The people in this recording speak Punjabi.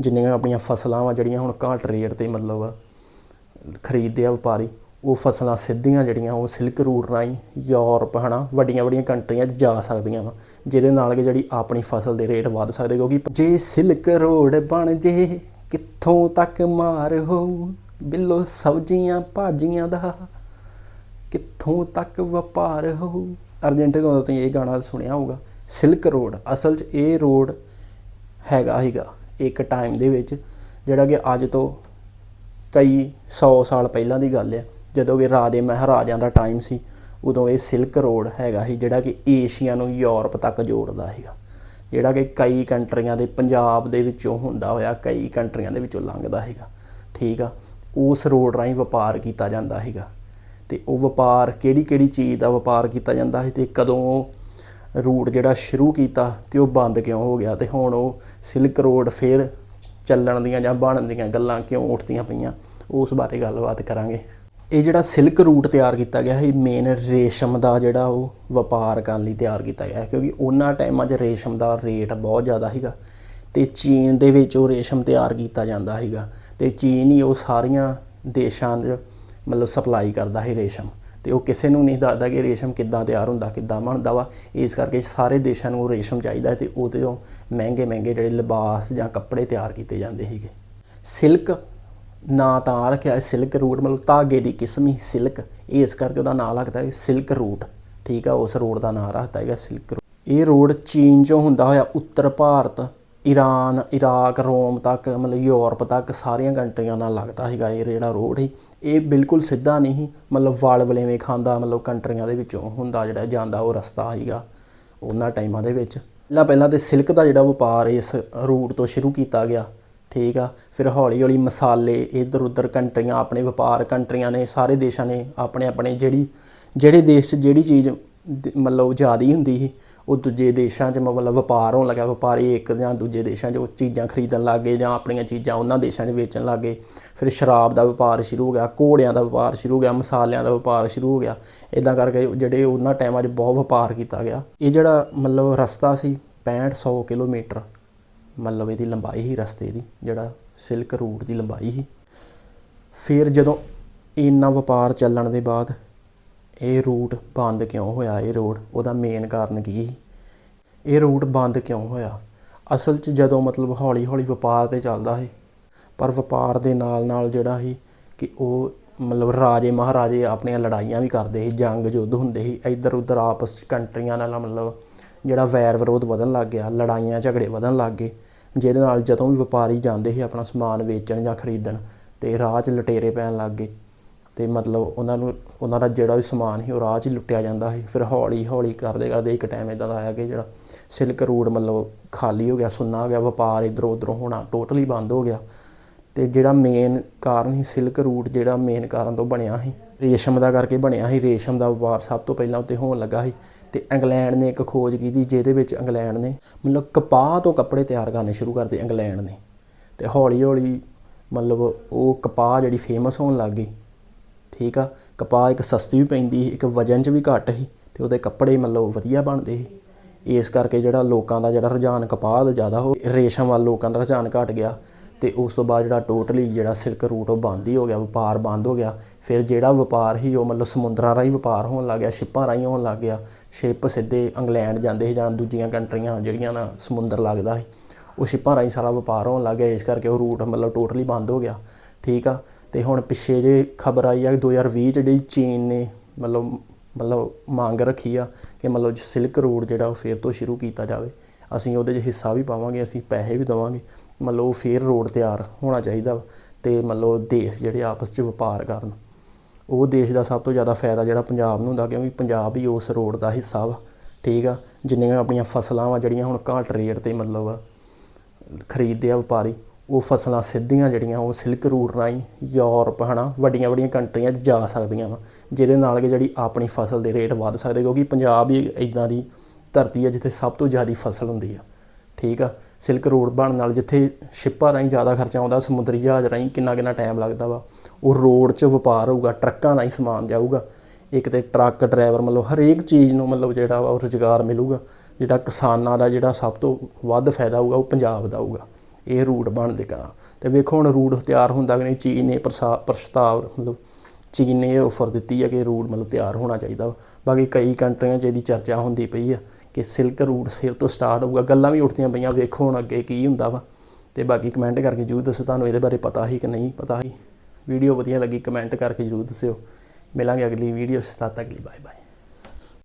ਜਿੰਨੀਆਂ ਆਪਣੀਆਂ ਫਸਲਾਂ ਵਾ ਜਿਹੜੀਆਂ ਹੁਣ ਘਾਟ ਰੇਟ ਤੇ ਮਤਲਬ ਖਰੀਦਦੇ ਆ ਵਪਾਰੀ, ਉਹ ਫਸਲਾਂ ਸਿੱਧੀਆਂ ਜਿਹੜੀਆਂ ਉਹ ਸਿਲਕ ਰੂਟ ਰਾਹੀਂ ਯੂਰਪ ਹਨਾ, ਵੱਡੀਆਂ ਵੱਡੀਆਂ ਕੰਟਰੀਆਂ 'ਚ ਜਾ ਸਕਦੀਆਂ ਵਾ, ਜਿਹਦੇ ਨਾਲ ਕਿ ਜਿਹੜੀ ਆਪਣੀ ਫਸਲ ਦੇ ਰੇਟ ਵੱਧ ਸਕਦੇ ਕਿਉਂਕਿ ਜੇ ਸਿਲਕ ਰੋਡ ਬਣ ਜੇ, ਕਿੱਥੋਂ ਤੱਕ ਮਾਰ ਹੋ? ਬਿੱਲੋ ਸਬਜ਼ੀਆਂ ਭਾਜੀਆਂ ਦਾ, ਕਿੱਥੋਂ ਤੱਕ ਵਪਾਰ ਹੋ? ਅਰਜੈਂਟੀਨਾ ਦਾ ਤੁਸੀਂ ਇਹ ਗਾਣਾ ਸੁਣਿਆ ਹੋਊਗਾ, ਸਿਲਕ ਰੋਡ, ਅਸਲ 'ਚ ਇਹ ਰੋਡ ਹੈਗਾ ਹੀਗਾ। ਇੱਕ ਟਾਈਮ ਦੇ ਵਿੱਚ, ਜਿਹੜਾ ਕਿ ਅੱਜ ਤੋਂ ਕਈ 100 ਸਾਲ ਪਹਿਲਾਂ ਦੀ ਗੱਲ ਹੈ। ਜਦੋਂ ਕਿ ਰਾਜੇ ਮਹਾਰਾਜਿਆਂ ਦਾ ਟਾਈਮ ਸੀ, ਉਦੋਂ ਇਹ ਸਿਲਕ ਰੋਡ ਹੈਗਾ ਸੀ, ਜਿਹੜਾ ਕਿ ਏਸ਼ੀਆ ਨੂੰ ਯੂਰਪ ਤੱਕ ਜੋੜਦਾ ਹੈਗਾ ਜਿਹੜਾ ਕਿ ਕਈ ਕੰਟਰੀਆਂ ਦੇ ਪੰਜਾਬ ਦੇ ਵਿੱਚੋਂ ਹੁੰਦਾ ਹੋਇਆ, ਕਈ ਕੰਟਰੀਆਂ ਦੇ ਵਿੱਚੋਂ ਲੰਘਦਾ ਹੈਗਾ ਠੀਕ ਆ? ਉਸ ਰੋਡ ਰਾਹੀਂ ਵਪਾਰ ਕੀਤਾ ਜਾਂਦਾ ਹੈਗਾ ਤੇ ਉਹ ਵਪਾਰ ਕਿਹੜੀ ਕਿਹੜੀ ਚੀਜ਼ ਦਾ ਵਪਾਰ ਕੀਤਾ ਜਾਂਦਾ ਹੈ ਤੇ ਕਦੋਂ ਉਹ ਰੂਟ ਜਿਹੜਾ ਸ਼ੁਰੂ ਕੀਤਾ ਤੇ ਉਹ ਬੰਦ ਕਿਉਂ ਹੋ ਗਿਆ ਤੇ ਹੁਣ ਉਹ ਸਿਲਕ ਰੋਡ ਫੇਰ ਚੱਲਣ ਦੀਆਂ ਜਾਂ ਬਣਨ ਦੀਆਂ ਗੱਲਾਂ ਕਿਉਂ ਉੱਠਦੀਆਂ ਪਈਆਂ, ਉਸ ਬਾਰੇ ਗੱਲਬਾਤ ਕਰਾਂਗੇ। ਇਹ ਜਿਹੜਾ ਸਿਲਕ ਰੂਟ ਤਿਆਰ ਕੀਤਾ ਗਿਆ ਹੈ ਮੇਨ ਰੇਸ਼ਮ ਦਾ ਜਿਹੜਾ ਉਹ ਵਪਾਰ ਕਰਨ ਲਈ ਤਿਆਰ ਕੀਤਾ ਗਿਆ ਹੈ, ਕਿਉਂਕਿ ਉਹਨਾਂ ਟਾਈਮਾਂ 'ਚ ਰੇਸ਼ਮ ਦਾ ਰੇਟ ਬਹੁਤ ਜ਼ਿਆਦਾ ਸੀਗਾ ਤੇ ਚੀਨ ਦੇ ਵਿੱਚ ਉਹ ਰੇਸ਼ਮ ਤਿਆਰ ਕੀਤਾ ਜਾਂਦਾ ਸੀਗਾ ਤੇ ਚੀਨ ਹੀ ਉਹ ਸਾਰੀਆਂ ਦੇਸ਼ਾਂ 'ਚ ਮਤਲਬ ਸਪਲਾਈ ਕਰਦਾ ਹੈ ਰੇਸ਼ਮ। ਤੇ ਉਹ ਕਿਸੇ ਨੂੰ ਨਹੀਂ ਦੱਸਦਾ ਕਿ ਰੇਸ਼ਮ ਕਿੱਦਾਂ ਤਿਆਰ ਹੁੰਦਾ, ਕਿੱਦਾਂ ਬਣਦਾ ਵਾ। ਇਸ ਕਰਕੇ ਸਾਰੇ ਦੇਸ਼ਾਂ ਨੂੰ ਉਹ ਰੇਸ਼ਮ ਚਾਹੀਦਾ ਹੈ ਤੇ ਉਹਦੇ ਤੋਂ ਮਹਿੰਗੇ ਮਹਿੰਗੇ ਜਿਹੜੇ ਲਿਬਾਸ ਜਾਂ ਕੱਪੜੇ ਤਿਆਰ ਕੀਤੇ ਜਾਂਦੇ ਸੀਗੇ। ਸਿਲਕ ਨਾਂ ਤਾਂ ਰੱਖਿਆ ਸਿਲਕ ਰੂਟ ਮਤਲਬ ਧਾਗੇ ਦੀ ਕਿਸਮ ਹੀ ਸਿਲਕ। ਇਸ ਕਰਕੇ ਉਹਦਾ ਨਾਂ ਲੱਗਦਾ ਹੈ ਸਿਲਕ ਰੂਟ। ਠੀਕ ਆ, ਉਸ ਰੋਡ ਦਾ ਨਾਂ ਰੱਖਦਾ ਹੈਗਾ ਸਿਲਕ ਰੂਟ। ਇਹ ਰੋਡ ਚੀਨ ਚੋਂ ਹੁੰਦਾ ਹੋਇਆ ਉੱਤਰ ਭਾਰਤ ਈਰਾਨ ਇਰਾਕ ਰੋਮ ਤੱਕ ਮਤਲਬ ਯੂਰਪ ਤੱਕ ਸਾਰੀਆਂ ਕੰਟਰੀਆਂ ਨਾਲ ਲੱਗਦਾ ਹੈਗਾ ਇਹ ਜਿਹੜਾ ਰੋਡ ਸੀ। ਇਹ ਬਿਲਕੁਲ ਸਿੱਧਾ ਨਹੀਂ ਸੀ, ਮਤਲਬ ਵਾਲ ਵਲੇਵੇਂ ਖਾਂਦਾ ਮਤਲਬ ਕੰਟਰੀਆਂ ਦੇ ਵਿੱਚੋਂ ਹੁੰਦਾ ਜਿਹੜਾ ਜਾਂਦਾ ਉਹ ਰਸਤਾ ਸੀਗਾ ਉਹਨਾਂ ਟਾਈਮਾਂ ਦੇ ਵਿੱਚ। ਪਹਿਲਾਂ ਪਹਿਲਾਂ ਤੇ ਸਿਲਕ ਦਾ ਜਿਹੜਾ ਵਪਾਰ ਇਸ ਰੂਟ ਤੋਂ ਸ਼ੁਰੂ ਕੀਤਾ ਗਿਆ ਠੀਕ ਆ। ਫਿਰ ਹੌਲੀ ਹੌਲੀ ਮਸਾਲੇ ਇਧਰ ਉਧਰ ਕੰਟਰੀਆਂ ਆਪਣੇ ਵਪਾਰ ਕੰਟਰੀਆਂ ਨੇ ਸਾਰੇ ਦੇਸ਼ਾਂ ਨੇ ਆਪਣੇ ਆਪਣੇ ਜਿਹੜੀ ਜਿਹੜੇ ਦੇਸ਼ 'ਚ ਜਿਹੜੀ ਚੀਜ਼ ਮਤਲਬ ਜ਼ਿਆਦੀ ਹੁੰਦੀ ਸੀ ਉਹ ਦੂਜੇ ਦੇਸ਼ਾਂ 'ਚ ਮਤਲਬ ਵਪਾਰ ਹੋਣ ਲੱਗਾ ਵਪਾਰੀ ਇੱਕ ਜਾਂ ਦੂਜੇ ਦੇਸ਼ਾਂ 'ਚ ਉਹ ਚੀਜ਼ਾਂ ਖਰੀਦਣ ਲੱਗ ਗਏ ਜਾਂ ਆਪਣੀਆਂ ਚੀਜ਼ਾਂ ਉਹਨਾਂ ਦੇਸ਼ਾਂ 'ਚ ਵੇਚਣ ਲੱਗ। ਗਏ ਫਿਰ ਸ਼ਰਾਬ ਦਾ ਵਪਾਰ ਸ਼ੁਰੂ ਹੋ ਗਿਆ, ਘੋੜਿਆਂ ਦਾ ਵਪਾਰ ਸ਼ੁਰੂ ਹੋ ਗਿਆ, ਮਸਾਲਿਆਂ ਦਾ ਵਪਾਰ ਸ਼ੁਰੂ ਹੋ ਗਿਆ। ਇਦਾਂ ਕਰਕੇ ਜਿਹੜੇ ਉਹਨਾਂ ਟਾਈਮਾਂ 'ਚ ਬਹੁਤ ਵਪਾਰ ਕੀਤਾ ਗਿਆ। ਇਹ ਜਿਹੜਾ ਮਤਲਬ ਰਸਤਾ ਸੀ 6500 ਕਿਲੋਮੀਟਰ, ਮਤਲਬ ਇਹਦੀ ਲੰਬਾਈ ਹੀ ਰਸਤੇ ਦੀ, ਜਿਹੜਾ ਸਿਲਕ ਰੂਟ ਦੀ ਲੰਬਾਈ ਸੀ। ਫਿਰ ਜਦੋਂ ਇੰਨਾ ਵਪਾਰ ਚੱਲਣ ਦੇ ਬਾਅਦ ਇਹ ਰੂਟ ਬੰਦ ਕਿਉਂ ਹੋਇਆ? ਇਹ ਰੋਡ ਉਹਦਾ ਮੇਨ ਕਾਰਨ ਕੀ ਸੀ? ਇਹ ਰੂਟ ਬੰਦ ਕਿਉਂ ਹੋਇਆ? ਅਸਲ 'ਚ ਜਦੋਂ ਮਤਲਬ ਹੌਲੀ ਹੌਲੀ ਵਪਾਰ ਤੇ ਚੱਲਦਾ ਸੀ, ਪਰ ਵਪਾਰ ਦੇ ਨਾਲ ਨਾਲ ਜਿਹੜਾ ਸੀ ਕਿ ਉਹ ਮਤਲਬ ਰਾਜੇ ਮਹਾਰਾਜੇ ਆਪਣੀਆਂ ਲੜਾਈਆਂ ਵੀ ਕਰਦੇ ਸੀ, ਜੰਗ ਯੁੱਧ ਹੁੰਦੇ ਸੀ ਇੱਧਰ ਉੱਧਰ ਆਪਸ 'ਚ ਕੰਟਰੀਆਂ ਨਾਲ ਮਤਲਬ ਜਿਹੜਾ ਵੈਰ ਵਿਰੋਧ ਵਧਣ ਲੱਗ ਗਿਆ, ਲੜਾਈਆਂ ਝਗੜੇ ਵਧਣ ਲੱਗ ਗਏ, ਜਿਹਦੇ ਨਾਲ ਜਦੋਂ ਵੀ ਵਪਾਰੀ ਜਾਂਦੇ ਸੀ ਆਪਣਾ ਸਮਾਨ ਵੇਚਣ ਜਾਂ ਖਰੀਦਣ ਤੇ ਰਾਹ 'ਚ ਲਟੇਰੇ ਪੈਣ ਲੱਗ ਗਏ ਤੇ ਮਤਲਬ ਉਹਨਾਂ ਨੂੰ, ਉਹਨਾਂ ਦਾ ਜਿਹੜਾ ਵੀ ਸਮਾਨ ਸੀ ਉਹ ਰਾਹ 'ਚ ਹੀ ਲੁੱਟਿਆ ਜਾਂਦਾ ਸੀ। ਫਿਰ ਹੌਲੀ ਹੌਲੀ ਕਰਦੇ ਕਰਦੇ ਇੱਕ ਟਾਈਮ ਇਦਾਂ ਦਾ ਆਇਆ ਕਿ ਜਿਹੜਾ ਸਿਲਕ ਰੋਡ ਮਤਲਬ ਖਾਲੀ ਹੋ ਗਿਆ, ਸੁੰਨਾ ਹੋ ਗਿਆ, ਵਪਾਰ ਇਧਰੋਂ ਉਧਰੋਂ ਹੋਣਾ ਟੋਟਲੀ ਬੰਦ ਹੋ ਗਿਆ। ਤੇ ਜਿਹੜਾ ਮੇਨ ਕਾਰਨ ਸੀ ਸਿਲਕ ਰੂਟ ਜਿਹੜਾ ਮੇਨ ਕਾਰਨ ਤੋਂ ਬਣਿਆ ਸੀ। ਰੇਸ਼ਮ ਦਾ ਕਰਕੇ ਬਣਿਆ ਸੀ। ਰੇਸ਼ਮ ਦਾ ਵਪਾਰ ਸਭ ਤੋਂ ਪਹਿਲਾਂ ਉੱਤੇ ਹੋਣ ਲੱਗਾ ਸੀ। ਤੇ ਇੰਗਲੈਂਡ ਨੇ ਇੱਕ ਖੋਜ ਕੀਤੀ ਜਿਹਦੇ ਵਿੱਚ ਇੰਗਲੈਂਡ ਨੇ ਮਤਲਬ ਕਪਾਹ ਤੋਂ ਕੱਪੜੇ ਤਿਆਰ ਕਰਨੇ ਸ਼ੁਰੂ ਕਰਤੇ ਇੰਗਲੈਂਡ ਨੇ। ਤੇ ਹੌਲੀ ਹੌਲੀ ਮਤਲਬ ਉਹ ਕਪਾਹ ਜਿਹੜੀ ਫੇਮਸ ਹੋਣ ਲੱਗ ਗਈ। ਠੀਕ ਆ, ਕਪਾਹ ਇੱਕ ਸਸਤੀ ਵੀ ਪੈਂਦੀ ਸੀ, ਇੱਕ ਵਜਨ 'ਚ ਵੀ ਘੱਟ ਸੀ ਤੇ ਉਹਦੇ ਕੱਪੜੇ ਮਤਲਬ ਵਧੀਆ ਬਣਦੇ ਸੀ। ਇਸ ਕਰਕੇ ਜਿਹੜਾ ਲੋਕਾਂ ਦਾ ਜਿਹੜਾ ਰੁਝਾਨ ਕਪਾਹ ਦਾ ਜ਼ਿਆਦਾ ਹੋ ਰੇਸ਼ਮ ਵੱਲ ਲੋਕਾਂ ਦਾ ਰੁਝਾਨ ਘਟ ਗਿਆ ਤੇ ਉਸ ਤੋਂ ਬਾਅਦ ਜਿਹੜਾ ਟੋਟਲੀ ਜਿਹੜਾ ਸਿਲਕ ਰੂਟ ਉਹ ਬੰਦ ਹੀ ਹੋ ਗਿਆ, ਵਪਾਰ ਬੰਦ ਹੋ ਗਿਆ। ਫਿਰ ਜਿਹੜਾ ਵਪਾਰ ਸੀ ਉਹ ਮਤਲਬ ਸਮੁੰਦਰਾਂ ਰਾਹੀਂ ਵਪਾਰ ਹੋਣ ਲੱਗ ਗਿਆ, ਸ਼ਿਪਾਂ ਰਾਹੀਂ ਹੋਣ ਲੱਗ ਗਿਆ। ਸ਼ਿਪ ਸਿੱਧੇ ਇੰਗਲੈਂਡ ਜਾਂਦੇ ਸੀ ਜਾਂ ਦੂਜੀਆਂ ਕੰਟਰੀਆਂ ਜਿਹੜੀਆਂ ਨਾ ਸਮੁੰਦਰ ਲੱਗਦਾ ਸੀ, ਉਹ ਸ਼ਿਪਾਂ ਰਾਹੀਂ ਸਾਰਾ ਵਪਾਰ ਹੋਣ ਲੱਗ ਗਿਆ, ਇਸ ਕਰਕੇ ਉਹ ਰੂਟ ਮਤਲਬ ਟੋਟਲੀ ਬੰਦ ਹੋ ਗਿਆ। ਠੀਕ ਆ ਤੇ ਹੁਣ ਪਿੱਛੇ ਜੇ ਖਬਰ ਆਈ ਆ ਕਿ 2020 ਚ ਜਿਹੜੀ ਚੀਨ ਨੇ ਮਤਲਬ ਮਤਲਬ ਮੰਗ ਰੱਖੀ ਆ ਕਿ ਮਤਲਬ ਸਿਲਕ ਰੋਡ ਜਿਹੜਾ ਉਹ ਫੇਰ ਤੋਂ ਸ਼ੁਰੂ ਕੀਤਾ ਜਾਵੇ। ਅਸੀਂ ਉਹਦੇ 'ਚ ਹਿੱਸਾ ਵੀ ਪਾਵਾਂਗੇ, ਅਸੀਂ ਪੈਸੇ ਵੀ ਦੇਵਾਂਗੇ। ਮਤਲਬ ਉਹ ਫੇਰ ਰੋਡ ਤਿਆਰ ਹੋਣਾ ਚਾਹੀਦਾ ਵਾ ਤੇ ਮਤਲਬ ਦੇਸ਼ ਜਿਹੜੇ ਆਪਸ 'ਚ ਵਪਾਰ ਕਰਨ। ਉਹ ਦੇਸ਼ ਦਾ ਸਭ ਤੋਂ ਜ਼ਿਆਦਾ ਫਾਇਦਾ ਜਿਹੜਾ ਪੰਜਾਬ ਨੂੰ ਹੁੰਦਾ, ਕਿਉਂਕਿ ਪੰਜਾਬ ਹੀ ਉਸ ਰੋਡ ਦਾ ਹਿੱਸਾ ਵਾ, ਠੀਕ ਆ? ਜਿੰਨੀਆਂ ਆਪਣੀਆਂ ਫਸਲਾਂ ਵਾ, ਜਿਹੜੀਆਂ ਹੁਣ ਘਾਟ ਰੇਟ ਤੇ ਮਤਲਬ ਖਰੀਦਦੇ ਆ ਵਪਾਰੀ। ਉਹ ਫਸਲਾਂ ਸਿੱਧੀਆਂ ਜਿਹੜੀਆਂ, ਉਹ ਸਿਲਕ ਰੂਟ ਰਾਹੀਂ ਯੂਰਪ ਹਨਾ, ਵੱਡੀਆਂ ਵੱਡੀਆਂ ਕੰਟਰੀਆਂ 'ਚ ਜਾ ਸਕਦੀਆਂ ਵਾ। ਜਿਹਦੇ ਨਾਲ ਕਿ ਜਿਹੜੀ ਆਪਣੀ ਫਸਲ ਦੇ ਰੇਟ ਵੱਧ ਸਕਦੇ, ਕਿਉਂਕਿ ਪੰਜਾਬ ਹੀ ਇਦਾਂ ਦੀ ਧਰਤੀ ਹੈ ਜਿੱਥੇ ਸਭ ਤੋਂ ਜ਼ਿਆਦਾ ਫਸਲ ਹੁੰਦੀ ਆ। ਠੀਕ ਆ? ਸਿਲਕ ਰੋਡ ਬਣਨ ਨਾਲ ਜਿੱਥੇ ਸ਼ਿਪਾਂ ਰਾਹੀਂ ਜ਼ਿਆਦਾ ਖਰਚਾ ਆਉਂਦਾ, ਸਮੁੰਦਰੀ ਜਹਾਜ਼ ਰਾਹੀਂ ਕਿੰਨਾ ਕਿੰਨਾ ਟਾਈਮ ਲੱਗਦਾ ਵਾ। ਉਹ ਰੋਡ 'ਚ ਵਪਾਰ ਹੋਊਗਾ, ਟਰੱਕਾਂ ਰਾਹੀਂ ਸਮਾਨ ਜਾਊਗਾ। ਇੱਕ ਤੇ ਟਰੱਕ ਡਰਾਈਵਰ ਮਤਲਬ ਹਰੇਕ ਚੀਜ਼ ਨੂੰ ਮਤਲਬ ਜਿਹੜਾ ਵਾ ਉਹ ਰੁਜ਼ਗਾਰ ਮਿਲੂਗਾ। ਜਿਹੜਾ ਕਿਸਾਨਾਂ ਦਾ ਜਿਹੜਾ ਸਭ ਤੋਂ ਵੱਧ ਫਾਇਦਾ ਹੋਊਗਾ, ਉਹ ਪੰਜਾਬ ਦਾ ਹੋਊਗਾ। ਇਹ ਰੂਟ ਬਣ ਦੇਗਾ ਤੇ ਵੇਖੋ ਹੁਣ ਰੂਟ ਤਿਆਰ ਹੁੰਦਾ ਕਿ ਨਹੀਂ, ਚੀਨ ਨੇ ਪ੍ਰਸਾ- ਪ੍ਰਸਤਾਵ ਮਤਲਬ ਚੀਨ ਨੇ ਇਹ ਆਫਰ ਦਿੱਤੀ ਹੈ ਕਿ ਰੂਟ ਮਤਲਬ ਤਿਆਰ ਹੋਣਾ ਚਾਹੀਦਾ ਵਾ। ਬਾਕੀ ਕਈ ਕੰਟਰੀਆਂ 'ਚ ਇਹਦੀ ਚਰਚਾ ਹੁੰਦੀ ਪਈ ਆ ਕਿ ਸਿਲਕ ਰੂਟ ਫਿਰ ਤੋਂ ਸਟਾਰਟ ਹੋਊਗਾ। ਗੱਲਾਂ ਵੀ ਉੱਠਦੀਆਂ ਪਈਆਂ, ਵੇਖੋ ਹੁਣ ਅੱਗੇ ਕੀ ਹੁੰਦਾ ਵਾ। ਤੇ ਬਾਕੀ ਕਮੈਂਟ ਕਰਕੇ ਜਰੂਰ ਦੱਸੋ ਤੁਹਾਨੂੰ ਇਹਦੇ ਬਾਰੇ ਪਤਾ ਸੀ ਕਿ ਨਹੀਂ ਪਤਾ ਹੀ ਵੀਡੀਓ ਵਧੀਆ ਲੱਗੀ ਕਮੈਂਟ ਕਰਕੇ ਜਰੂਰ ਦੱਸਿਓ। ਮਿਲਾਂਗੇ ਅਗਲੀ ਵੀਡੀਓ 'ਚ ਤਦ ਤੱਕ ਲਈ ਬਾਏ ਬਾਏ